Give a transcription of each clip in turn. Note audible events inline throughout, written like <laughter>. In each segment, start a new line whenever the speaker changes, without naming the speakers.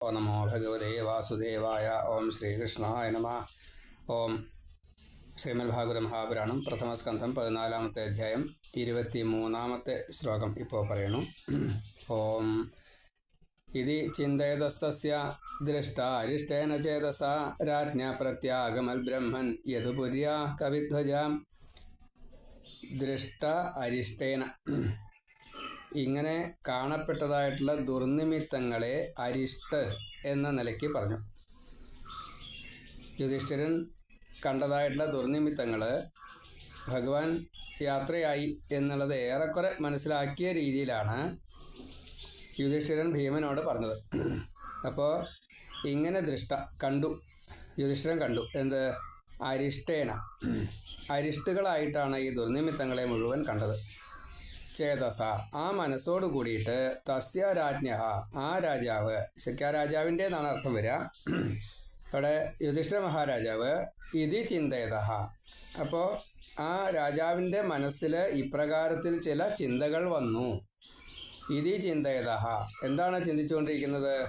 ഓ നമോ ഭഗവതേ വാസുദേവായ ഓം ശ്രീകൃഷ്ണായ നമ ഓം ശ്രീമൽ ഭാഗവത മഹാപുരാണം പ്രഥമ സ്കന്ധം പതിനാലാമത്തെ അധ്യായം ഇരുപത്തി മൂന്നാമത്തെ ശ്ലോകം ഇപ്പോൾ പറയണു ഓം ഇതി ചിന്തയതസ്തസ്യ ദൃഷ്ടാരിഷ്ടേന ചേതസ രാജ്ഞ പ്രത്യാഗമൽ ബ്രഹ്മൻ യദുപുര്യ കവിധ്വജ. ദൃഷ്ട അരിഷ്ടേന ഇങ്ങനെ കാണപ്പെട്ടതായിട്ടുള്ള ദുർനിമിത്തങ്ങളെ അരിഷ്ട എന്ന നിലയ്ക്ക് പറഞ്ഞു. യുധിഷ്ഠിരൻ കണ്ടതായിട്ടുള്ള ദുർനിമിത്തങ്ങൾ ഭഗവാൻ യാത്രയായി എന്നുള്ളത് ഏറെക്കുറെ മനസ്സിലാക്കിയ രീതിയിലാണ് യുധിഷ്ഠിരൻ ഭീമനോട് പറഞ്ഞത്. അപ്പോൾ ഇങ്ങനെ ദൃഷ്ട കണ്ടു യുധിഷ്ഠിരൻ കണ്ടു എന്ത്? അരിഷ്ടേന. അരിഷ്ടുകളായിട്ടാണ് ഈ ദുർനിമിത്തങ്ങളെ മുഴുവൻ കണ്ടത്. ചേതസ. ആ മനസ്സോട് കൂടിയിട്ട് തസ്യ രാജ്ഞ ആ രാജാവ് ശരിക്കും ആ രാജാവിന്റെ എന്നാണ് അർത്ഥം വരിക. അവിടെ യുധിഷ്ഠിര മഹാരാജാവ് ഇതി ചിന്തയത. അപ്പോൾ ആ രാജാവിന്റെ മനസ്സിൽ ഇപ്രകാരത്തിൽ ചില ചിന്തകൾ വന്നു. ഇതി ചിന്തയത. എന്താണ് ചിന്തിച്ചുകൊണ്ടിരിക്കുന്നത്?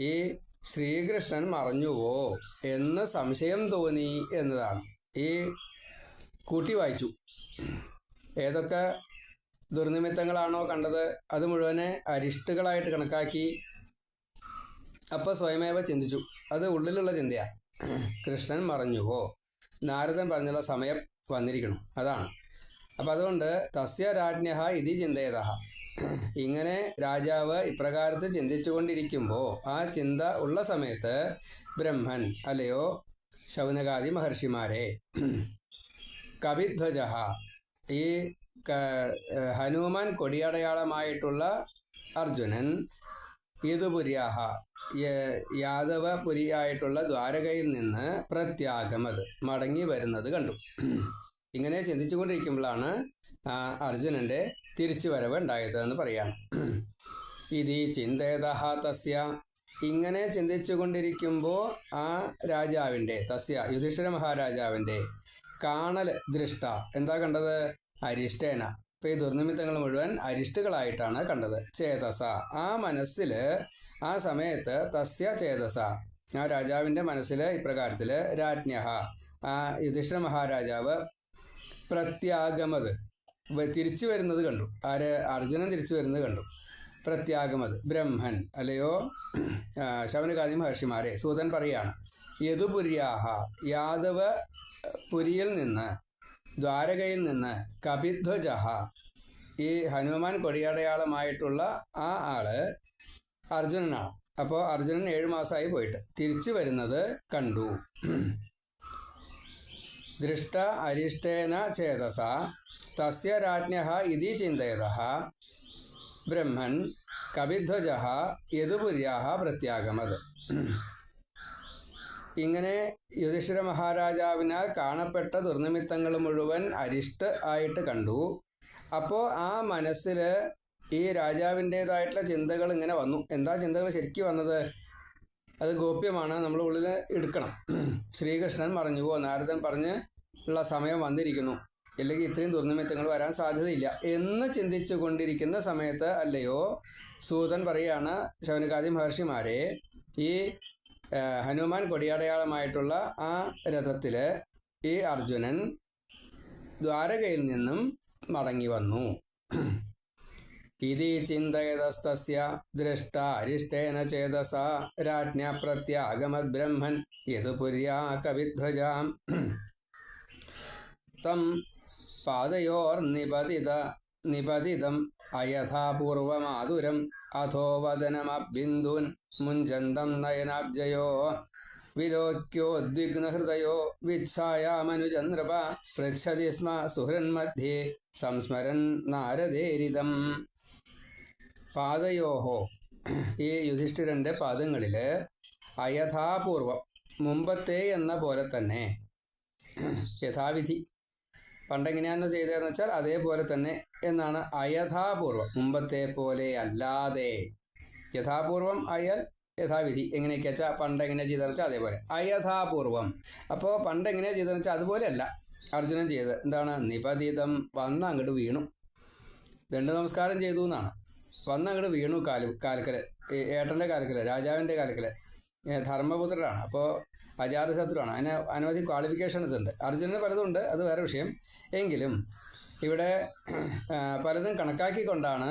ഈ ശ്രീകൃഷ്ണൻ മറഞ്ഞുവോ എന്ന് സംശയം തോന്നി എന്നതാണ്. ഈ കൂട്ടി വായിച്ചു. ഏതൊക്കെ ദുർനിമിത്തങ്ങളാണോ കണ്ടത്? അത് മുഴുവനെ അരിഷ്ടുകളായിട്ട് കണക്കാക്കി അപ്പോൾ സ്വയമേവ ചിന്തിച്ചു. അത് ഉള്ളിലുള്ള ചിന്തയാ. കൃഷ്ണൻ മറഞ്ഞുവോ നാരദൻ പറഞ്ഞുള്ള സമയം വന്നിരിക്കണം അതാണ്. അപ്പം അതുകൊണ്ട് തസ്യ രാജ്ഞ ഇതി ചിന്തയത ഇങ്ങനെ രാജാവ് ഇപ്രകാരത്ത് ചിന്തിച്ചുകൊണ്ടിരിക്കുമ്പോൾ ആ ചിന്ത ഉള്ള സമയത്ത് ബ്രഹ്മൻ അല്ലയോ ശൗനകാദി മഹർഷിമാരെ കവിധ്വജ ഈ ഹനുമാൻ കൊടിയടയാളമായിട്ടുള്ള അർജുനൻ ഈതുപുര്യാഹ യാദവപുരിയായിട്ടുള്ള ദ്വാരകയിൽ നിന്ന് പ്രത്യാഗമത് മടങ്ങി വരുന്നത് കണ്ടു. ഇങ്ങനെ ചിന്തിച്ചുകൊണ്ടിരിക്കുമ്പോഴാണ് അർജുനന്റെ തിരിച്ചു വരവ് ഉണ്ടായത് എന്ന് പറയാണ് ഇത് ചിന്തേതഹ തസ്യ. ഇങ്ങനെ ചിന്തിച്ചുകൊണ്ടിരിക്കുമ്പോൾ ആ രാജാവിന്റെ തസ്യ യുധിഷ്ഠിര മഹാരാജാവിന്റെ കാണൽ ദൃഷ്ട എന്താ കണ്ടത്? അരിഷ്ടേന. ഇപ്പൊ ഈ ദുർനിമിത്തങ്ങൾ മുഴുവൻ അരിഷ്ടുകളായിട്ടാണ് കണ്ടത്. ചേതസ. ആ മനസ്സിൽ ആ സമയത്ത് തസ്യ ചേതസ. ആ രാജാവിന്റെ മനസ്സിൽ ഇപ്രകാരത്തിൽ രാജ്ഞ ആ യുധിഷ്ഠ മഹാരാജാവ് പ്രത്യാഗമത്. തിരിച്ചു വരുന്നത് കണ്ടു. ആര്? അർജുനൻ തിരിച്ചു വരുന്നത് കണ്ടു. പ്രത്യാഗമത്. ബ്രഹ്മൻ. അല്ലയോ? ശവനകാദി മഹർഷിമാരെ. സൂതൻ പറയാണ് യദുപുര്യാഹ യാദവ പുരിയിൽ നിന്ന് ദ്വാരകയിൽ നിന്ന് കപിധ്വജഹ ഈ ഹനുമാൻ കൊടിയടയാളമായിട്ടുള്ള ആ ആൾ അർജുനനാണ്. അപ്പോൾ അർജുനൻ ഏഴു മാസമായി പോയിട്ട്. തിരിച്ചു വരുന്നത് കണ്ടു. ദൃഷ്ട അരിഷ്ടേന ചേതസ തസ്യ രാജ്ഞ ഇതി ചിന്തയത ബ്രഹ്മൻ കവിധ്വജ യദുപുര്യാഹ പ്രത്യാഗമത്. ഇങ്ങനെ യുധിഷ്ഠിര മഹാരാജാവിനാൽ കാണപ്പെട്ട ദുർനിമിത്തങ്ങൾ മുഴുവൻ അരിഷ്ട ആയിട്ട് കണ്ടു. അപ്പോൾ ആ മനസ്സിൽ ഈ രാജാവിന്റെതായിട്ടുള്ള ചിന്തകൾ ഇങ്ങനെ വന്നു. എന്താ ചിന്തകൾ ശരിക്കും വന്നത്? അത് ഗോപ്യമാണ്. നമ്മൾ ഉള്ളിൽ എടുക്കണം. ശ്രീകൃഷ്ണൻ പറഞ്ഞു പോ നാരദൻ പറഞ്ഞ് ഉള്ള സമയം വന്നിരിക്കുന്നു. ഇല്ലെങ്കിൽ ഇത്രയും ദുർനിമിത്തങ്ങൾ വരാൻ സാധ്യതയില്ല. എന്ന് ചിന്തിച്ചു കൊണ്ടിരിക്കുന്ന സമയത്ത് അല്ലയോ സൂതൻ പറയാണ് ശൗനകാദി മഹർഷിമാരെ ഈ ഹനുമാൻ കൊടിയടയാളമായിട്ടുള്ള ആ രഥത്തിൽ ഈ അർജുനൻ ദ്വാരകയിൽ നിന്നും മടങ്ങി വന്നു. ഇതി ചിന്തയതസ്തസ്യ ദൃഷ്ട അരിഷ്ടേന ചേതസ രാജ്ഞ പ്രത്യാഗമത് ബ്രഹ്മൻ യതുപുര്യാ കവിധ്വജാം. തം പാദയോർനിപതിത നിപതിതം അയഥാപൂർവമാതുരം അഥോ വദനമബിന്ദുൻ മുഞ്ചന്തം നയനാബ്ജയോ. വിലോക്യോദ്വിഗ്നഹൃദയോ വിച്ഛായാമനുചന്ദ്രപ പൃച്ഛതി സ്മ സുഹൃന്മധ്യേ സംസ്മരൻ നാരദേരിതം. പാദയോഹോ ഈ യുധിഷ്ഠിരന്റെ പാദങ്ങളിൽ അയഥാപൂർവം മുമ്പത്തെ എന്ന പോലെ തന്നെ യഥാവിധി പണ്ടെങ്ങനെയാണോ ചെയ്തതെന്ന് വെച്ചാൽ അതേപോലെ തന്നെ എന്നാണ് അയഥാപൂർവം. മുമ്പത്തെ പോലെ അല്ലാതെ. യഥാപൂർവം ആയാൽ യഥാവിധി. എങ്ങനെയൊക്കെ വെച്ചാൽ പണ്ട് എങ്ങനെയാണ് ചെയ്തെന്ന് വെച്ചാൽ അതേപോലെ. അയഥാപൂർവം. അപ്പോൾ പണ്ട് എങ്ങനെയാണ് ചെയ്തതെന്ന് വെച്ചാൽ അതുപോലെയല്ല അർജുനൻ ചെയ്തത്. എന്താണ്? നിപതിതം വന്ന് അങ്ങോട്ട് വീണു. ദണ്ഡ നമസ്കാരം ചെയ്തു എന്നാണ്. വന്നങ്ങോട്ട് വീണു കാൽ കാൽക്കൽ. ഏട്ടന്റെ കാൽക്കൽ രാജാവിന്റെ കാൽക്കൽ. ധർമ്മപുത്രനാണ് അപ്പോൾ അജാതശത്രുവാണ്. അതിന് അനവധി ക്വാളിഫിക്കേഷൻസ് ഉണ്ട്. അർജുനന് പലതുണ്ട് അത് വേറെ വിഷയം. എങ്കിലും ഇവിടെ പലതും കണക്കാക്കിക്കൊണ്ടാണ്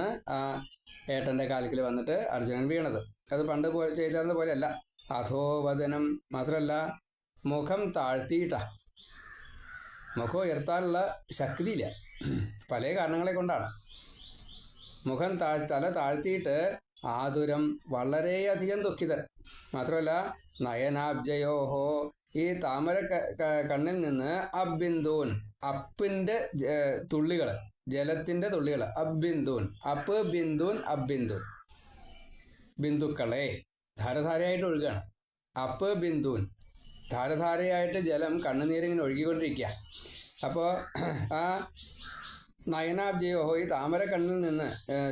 ഏട്ടന്റെ കാലിക്കൽ വന്നിട്ട് അർജുനൻ വീണത്. അത് പണ്ട് ചെയ്തിരുന്ന പോലെയല്ല. അധോവദനം മാത്രമല്ല മുഖം താഴ്ത്തിയിട്ടാ. മുഖം ഉയർത്താനുള്ള ശക്തിയില്ല. പല കാരണങ്ങളെ കൊണ്ടാണ്. മുഖം താഴ് തല താഴ്ത്തിയിട്ട് ആതുരം വളരെയധികം ദുഃഖിതൻ. മാത്രമല്ല നയനാബ്ജയോഹോ ഈ താമര കണ്ണിൽ നിന്ന് അബിന്ദൂൻ അപ്പിന്റെ തുള്ളികൾ ജലത്തിന്റെ തുള്ളികൾ അബിന്ദൂൻ അപ്പ് ബിന്ദൂൻ അബിന്ദു ബിന്ദുക്കളെ ധാരധാരയായിട്ട് ഒഴുകുകയാണ് അപ്പ് ബിന്ദൂൻ ധാരധാരയായിട്ട് ജലം കണ്ണുനീരിങ്ങനെ ഒഴുകിക്കൊണ്ടിരിക്കുക. അപ്പോൾ ആ നയനാബ്ജയോഹോ ഈ താമരക്കണ്ണിൽ നിന്ന്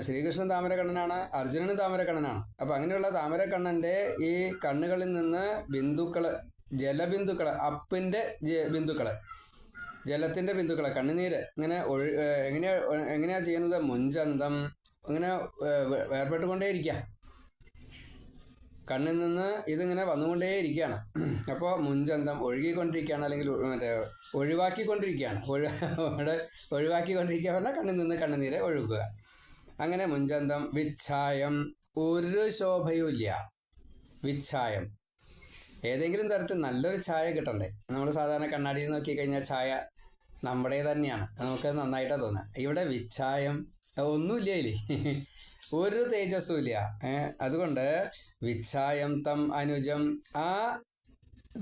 ശ്രീകൃഷ്ണൻ താമരക്കണ്ണനാണ് അർജുനനും താമരക്കണ്ണനാണ്. അപ്പൊ അങ്ങനെയുള്ള താമരക്കണ്ണന്റെ ഈ കണ്ണുകളിൽ നിന്ന് ബിന്ദുക്കൾ ജലബിന്ദുക്കൾ അപ്പിന്റെ ബിന്ദുക്കൾ ജലത്തിന്റെ ബിന്ദുക്കൾ കണ്ണുനീര് ഇങ്ങനെ എങ്ങനെയാ എങ്ങനെയാ ചെയ്യുന്നത്? മുഞ്ചന്തം ഇങ്ങനെ വേർപെട്ടുകൊണ്ടേയിരിക്കുക കണ്ണിൽ നിന്ന് ഇതിങ്ങനെ വന്നുകൊണ്ടേയിരിക്കുകയാണ്. അപ്പോൾ മുൻചന്തം ഒഴുകിക്കൊണ്ടിരിക്കുകയാണ് അല്ലെങ്കിൽ മറ്റേ ഒഴിവാക്കിക്കൊണ്ടിരിക്കുകയാണ്. ഒഴു ഒഴിവാക്കിക്കൊണ്ടിരിക്കുക പറഞ്ഞാൽ കണ്ണിൽ നിന്ന് കണ്ണുനീരെ ഒഴുകുക. അങ്ങനെ മുൻചന്തം വിച്ഛായം ഒരു ശോഭയും ഇല്ല. വിച്ഛായം. ഏതെങ്കിലും തരത്തിൽ നല്ലൊരു ഛായ കിട്ടണ്ടേ? നമ്മൾ സാധാരണ കണ്ണാടിയിൽ നോക്കി കഴിഞ്ഞാൽ ചായ നമ്മുടെ തന്നെയാണ് നമുക്ക് നന്നായിട്ടാണ് തോന്നുക. ഇവിടെ വിച്ഛായം ഒന്നുമില്ല ഒരു തേജസ്സും ഇല്ല അതുകൊണ്ട് വിച്ഛായം തം അനുജം. ആ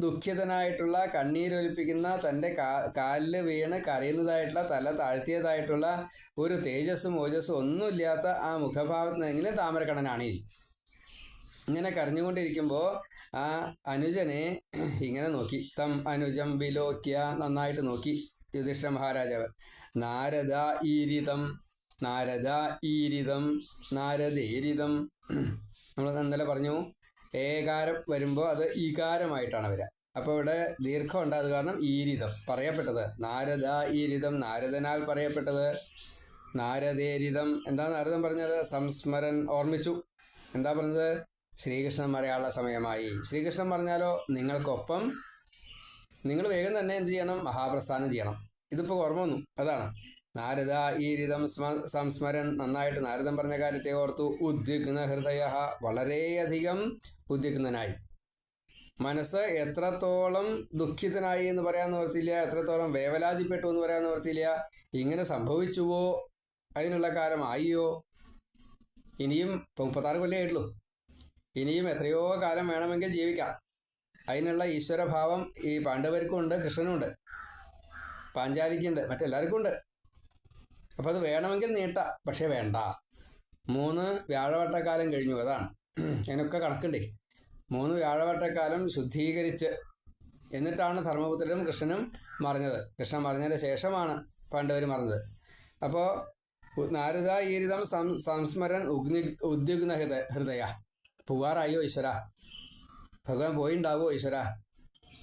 ദുഃഖിതനായിട്ടുള്ള കണ്ണീരൊലിപ്പിക്കുന്ന തന്റെ കാ കാലിൽ വീണ് കരയുന്നതായിട്ടുള്ള തല താഴ്ത്തിയതായിട്ടുള്ള ഒരു തേജസ്സും ഓജസ്സും ഒന്നുമില്ലാത്ത ആ മുഖഭാവത്തിനെങ്കിലും താമരക്കണ്ണനാണ്? ഇരി ഇങ്ങനെ കരഞ്ഞുകൊണ്ടിരിക്കുമ്പോൾ ആ അനുജനെ ഇങ്ങനെ നോക്കി. തം അനുജം വിലോക്യ നന്നായിട്ട് നോക്കി. യുധിഷ്ഠ മഹാരാജാവ്. നാരദ ഈരിതം. നാരദ ഈരിതം നാരദേരിതം നമ്മൾ ഇന്നലെ പറഞ്ഞു ഏകാരം വരുമ്പോൾ അത് ഈകാരമായിട്ടാണ് വരിക. അപ്പോൾ ഇവിടെ ദീർഘം അത് കാരണം ഈരിതം പറയപ്പെട്ടത്. നാരദ ഈരിതം നാരദനാൽ പറയപ്പെട്ടത്. നാരദേരിതം. എന്താ നാരദം പറഞ്ഞത്? സംസ്മരൻ ഓർമ്മിച്ചു. എന്താ പറഞ്ഞത്? ശ്രീകൃഷ്ണൻ പറയാനുള്ള സമയമായി. ശ്രീകൃഷ്ണൻ പറഞ്ഞാലോ നിങ്ങൾക്കൊപ്പം നിങ്ങൾ വേഗം തന്നെ എന്ത് ചെയ്യണം? മഹാപ്രസ്ഥാനം ചെയ്യണം. ഇതിപ്പോൾ ഓർമ്മ വന്നു. അതാണ്. നാരദ ഈ രീതം സംസ്മരൻ നന്നായിട്ട് നാരദം പറഞ്ഞ കാര്യത്തെ ഓർത്തു ഉദ്വിഗ്ന ഹൃദയ വളരെയധികം ഉദ്വിഗ്നനായി. മനസ്സ് എത്രത്തോളം ദുഃഖിതനായി എന്ന് പറയാൻ നിവർത്തിയില്ല എത്രത്തോളം വേവലാതിപ്പെട്ടു എന്ന് പറയാൻ നിവർത്തിയില്ല ഇങ്ങനെ സംഭവിച്ചുവോ? അതിനുള്ള കാലം ആയിയോ ഇനിയും മുപ്പത്താറ് ആയിട്ടുള്ളൂ. ഇനിയും എത്രയോ കാലം വേണമെങ്കിൽ ജീവിക്കാം. അതിനുള്ള ഈശ്വരഭാവം ഈ പാണ്ഡവർക്കും കൃഷ്ണനുണ്ട്. പാഞ്ചാലിക്കുണ്ട് മറ്റെല്ലാവർക്കും ഉണ്ട് അപ്പം അത് വേണമെങ്കിൽ നീട്ട പക്ഷെ വേണ്ട. മൂന്ന് വ്യാഴവട്ടക്കാലം കഴിഞ്ഞു അതാണ്. അതിനൊക്കെ കണക്കുണ്ടേ. മൂന്ന് വ്യാഴവട്ടക്കാലം ശുദ്ധീകരിച്ച് എന്നിട്ടാണ് ധർമ്മപുത്രനും കൃഷ്ണനും മറിഞ്ഞത്. കൃഷ്ണൻ മറിഞ്ഞതിന് ശേഷമാണ് പാണ്ഡവർ മറിഞ്ഞത്. അപ്പോൾ നാരദ ഈരിതം സം സംസ്മരൻ ഉഗ്നി ഉദ്യുഗ്ന ഹൃദയ ഹൃദയ. പോവാറായോ ഈശ്വര? ഭഗവാൻ പോയിണ്ടാവോ ഈശ്വര?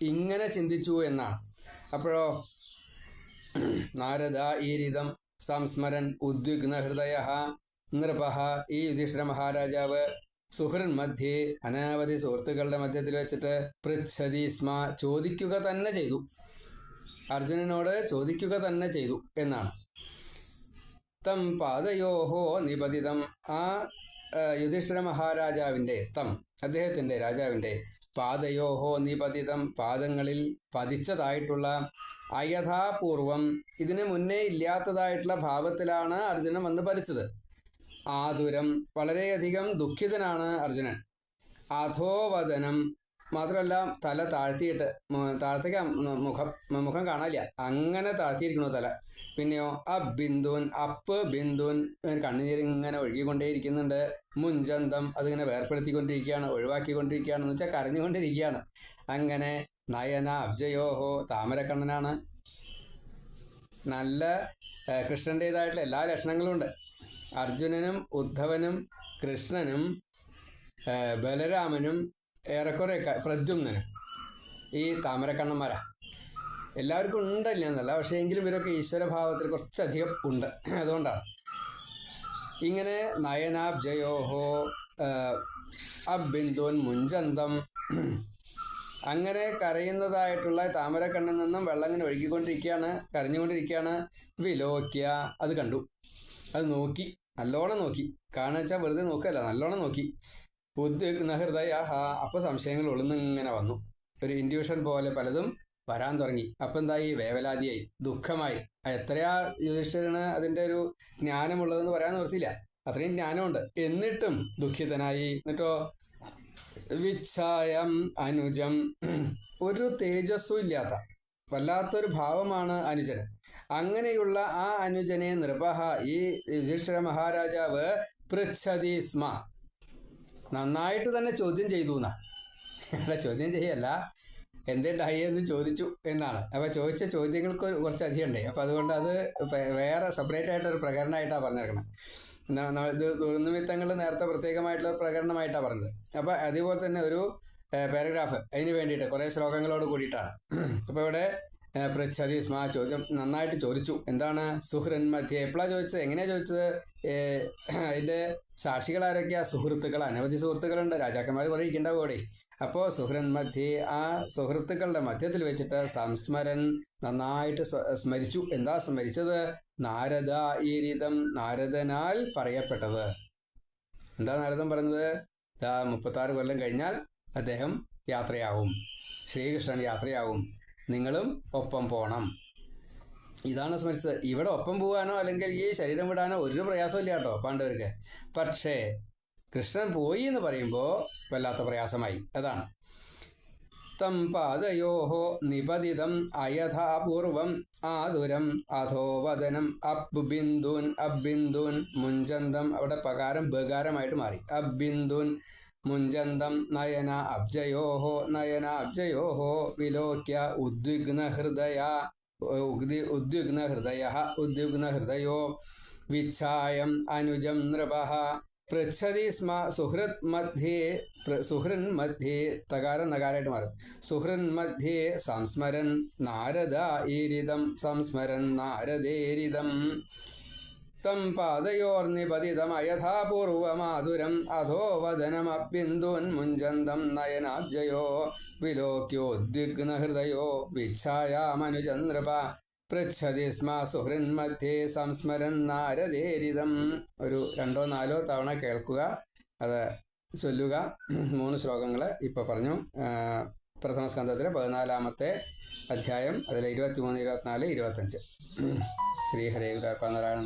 ഇങ്ങനെ ചിന്തിച്ചു എന്നാണ് അപ്പോഴോ നാരദ ഈരിതം സംസ്മരൻ ഉദ്വിഗ്ന ഹൃദയ നൃപഹ ഈ യുധിഷ്ഠിര മഹാരാജാവ് സുഹൃൻ മധ്യേ അനവധി സുഹൃത്തുക്കളുടെ മധ്യത്തിൽ വെച്ചിട്ട് പൃച്ഛതി സ്മ ചോദിക്കുക തന്നെ ചെയ്തു. അർജുനനോട് ചോദിക്കുക തന്നെ ചെയ്തു എന്നാണ്. തം പാദയോഹോ നിപതിതം ആ യുധിഷ്ഠിര മഹാരാജാവിന്റെ തം അദ്ദേഹത്തിന്റെ രാജാവിന്റെ പാദയോഹോ നിപതിതം പാദങ്ങളിൽ പതിച്ചതായിട്ടുള്ള അയഥാപൂർവം ഇതിന് മുന്നേ ഇല്ലാത്തതായിട്ടുള്ള ഭാവത്തിലാണ് അർജുനൻ വന്ന് പതിച്ചത് ആതുരം വളരെയധികം ദുഃഖിതനാണ് അർജുനൻ. അധോവദനം മാത്രമല്ല തല താഴ്ത്തിയിട്ട് താഴത്തേക്ക് മുഖം മുഖം കാണാനില്ല. അങ്ങനെ താഴ്ത്തിയിരിക്കണു തല. പിന്നെയോ അ ബിന്ദുൻ അപ്പ് ബിന്ദുൻ കണ്ണുനീര് ഇങ്ങനെ ഒഴുകിക്കൊണ്ടേയിരിക്കുന്നുണ്ട്. മുൻചന്തം അതിങ്ങനെ വേർപ്പെടുത്തിക്കൊണ്ടിരിക്കുകയാണ് ഒഴിവാക്കിക്കൊണ്ടിരിക്കുകയാണ് എന്ന് വെച്ചാൽ കരഞ്ഞുകൊണ്ടിരിക്കുകയാണ്. അങ്ങനെ നയന അബ്ജയോഹോ താമരക്കണ്ണനാണ്. നല്ല കൃഷ്ണന്റേതായിട്ടുള്ള എല്ലാ ലക്ഷണങ്ങളും ഉണ്ട്. അർജുനനും ഉദ്ധവനും കൃഷ്ണനും ബലരാമനും ഏറെക്കുറെ പ്രദ്യുമ്നന് ഈ താമരക്കണ്ണന്മാരാ. എല്ലാവർക്കും ഉണ്ടല്ല എന്നല്ല പക്ഷേ എങ്കിലും ഇവരൊക്കെ ഈശ്വരഭാവത്തിൽ കുറച്ചധികം ഉണ്ട്. <clears throat> അതുകൊണ്ടാണ്. ഇങ്ങനെ നയനാബ്ജയോഹോ അബിന്ദുൻ മുഞ്ചന്തം <clears throat> അങ്ങനെ കരയുന്നതായിട്ടുള്ള താമരക്കണ്ണിൽ നിന്നും വെള്ളം ഇങ്ങനെ ഒഴുകിക്കൊണ്ടിരിക്കുകയാണ് കരഞ്ഞുകൊണ്ടിരിക്കുകയാണ്. വിലോക്യ അത് കണ്ടു. അത് നോക്കി. നല്ലോണം നോക്കി. കാണുക വെച്ചാൽ വെറുതെ നോക്കല്ല നല്ലോണം നോക്കി. ഉദ്വിഗ്ന ഹൃദയ അപ്പൊ സംശയങ്ങൾ ഒളിന്നിങ്ങനെ വന്നു. ഒരു ഇൻഡ്യൂഷൻ പോലെ പലതും വരാൻ തുടങ്ങി. അപ്പൊ എന്തായി? വേവലാതിയായി. ദുഃഖമായി. എത്രയാ യുധിഷ്ഠിരന് അതിന്റെ ഒരു ജ്ഞാനമുള്ളതെന്ന് പറയാൻ നിർത്തിയില്ല അത്രയും ജ്ഞാനമുണ്ട്. എന്നിട്ടും ദുഃഖിതനായി. എന്നിട്ടോ? വിച്ഛായം അനുജം. ഒരു തേജസ്സും ഇല്ലാത്ത വല്ലാത്തൊരു ഭാവമാണ് അനുജന്. അങ്ങനെയുള്ള ആ അനുജനെ നൃപഹ ഈ യുധിഷ്ഠിര മഹാരാജാവ് പൃച്ഛതി സ്മ. നന്നായിട്ട് തന്നെ ചോദ്യം ചെയ്തു എന്നാ അല്ല ചോദ്യം ചെയ്യല്ല. എന്തുണ്ടായി എന്ന് ചോദിച്ചു എന്നാണ്. അപ്പൊ ചോദിച്ച ചോദ്യങ്ങൾക്ക് കുറച്ച് അധികം ഉണ്ട് അപ്പൊ അതുകൊണ്ട് അത് വേറെ സെപ്പറേറ്റ് ആയിട്ട് ഒരു പ്രകടനമായിട്ടാണ് പറഞ്ഞിരിക്കണം ഇത് ദുർനിമിത്തങ്ങൾ നേരത്തെ പ്രത്യേകമായിട്ടുള്ള പ്രകടനമായിട്ടാണ് പറഞ്ഞത്. അപ്പൊ അതേപോലെ തന്നെ ഒരു പാരഗ്രാഫ് അതിന് വേണ്ടിയിട്ട് കുറേ ശ്ലോകങ്ങളോട് കൂടിയിട്ടാണ്. അപ്പൊ ഇവിടെ ഏ, ആ ചോദ്യം നന്നായിട്ട് ചോദിച്ചു. എന്താണ് സുഹൃൻ മധ്യ? എപ്പോഴാ ചോദിച്ചത്? എങ്ങനെയാ ചോദിച്ചത്? അതിന്റെ സാക്ഷികൾ ആരൊക്കെയാ സുഹൃത്തുക്കൾ അനവധി സുഹൃത്തുക്കളുണ്ട്. രാജാക്കന്മാർ കുറെ അവിടെ അപ്പോ സുഹൃൻ മധ്യ ആ സുഹൃത്തുക്കളുടെ മധ്യത്തിൽ വെച്ചിട്ട് സംസ്മരൻ നന്നായിട്ട് സ്മരിച്ചു. എന്താ സ്മരിച്ചത്? നാരദ ഈ രീതം നാരദനാൽ പറയപ്പെട്ടത്. എന്താ നാരദൻ പറഞ്ഞത്? മുപ്പത്താറ് കൊല്ലം കഴിഞ്ഞാൽ അദ്ദേഹം യാത്രയാവും. ശ്രീകൃഷ്ണൻ യാത്രയാവും. നിങ്ങളും ഒപ്പം പോണം. ഇതാണ് സ്മരിച്ചത്. ഇവിടെ ഒപ്പം പോകാനോ അല്ലെങ്കിൽ ഈ ശരീരം വിടാനോ ഒരു പ്രയാസമില്ല കേട്ടോ പാണ്ഡവർക്ക്. പക്ഷേ കൃഷ്ണൻ പോയി എന്ന് പറയുമ്പോൾ വല്ലാത്ത പ്രയാസമായി. അതാണ്. തം പാദയോഹോ നിപതിതം അയഥാപൂർവം ആതുരം അധോ വദനം അബ്ബിന്ദുൻ അബ്ബിന്ദൂൻ മുഞ്ചന്തം. അവിടെ പകാരം ബകാരമായിട്ട് മാറി. അബ്ബിന്ദൂൻ മുഞ്ചന്തം നയന അബ്ജയോഹോ നയന അബ്ജയോഹോ വിലോക്യ ഉദ്വിഗ്ന ഹൃദയ ഉദ്വിഗ്ന ഹൃദയ ഉദ്വിഗ്ന ഹൃദയോ വിച്ഛായം അനുജം നൃപഃ പൃച്ഛതി സ്മ സുഹൃത് മധ്യേ സുഹൃൻ മധ്യേ തകാരം നകാരായിട്ട് മാറും. സുഹൃൻ മധ്യേ സംസ്മരൻ നാരദ ഈരിതം സംസ്മരൻ നാരദേരിതം തം പാദയോർനിപതിതമയഥാപൂർവമാധുരം അധോ നയനാബ്ജയോ നയനാജയോ വിലോക്യോദ്വിഗ്നഹൃദയോ വിച്ഛായാമനുചന്ദ്രപ. പൃച്ഛതി സ്മ സുഹൃന്മധ്യേ സംസ്മരൻ നാരദേരിതം. ഒരു രണ്ടോ നാലോ തവണ കേൾക്കുക. അത് ചൊല്ലുക. മൂന്ന് ശ്ലോകങ്ങൾ ഇപ്പോൾ പറഞ്ഞു. പ്രഥമ സ്കന്ധത്തിലെ പതിനാലാമത്തെ അധ്യായം. അതിൽ ഇരുപത്തിമൂന്ന് ഇരുപത്തിനാല് ഇരുപത്തഞ്ച് ശ്രീ ഹരേ ഗുരുനാരായണ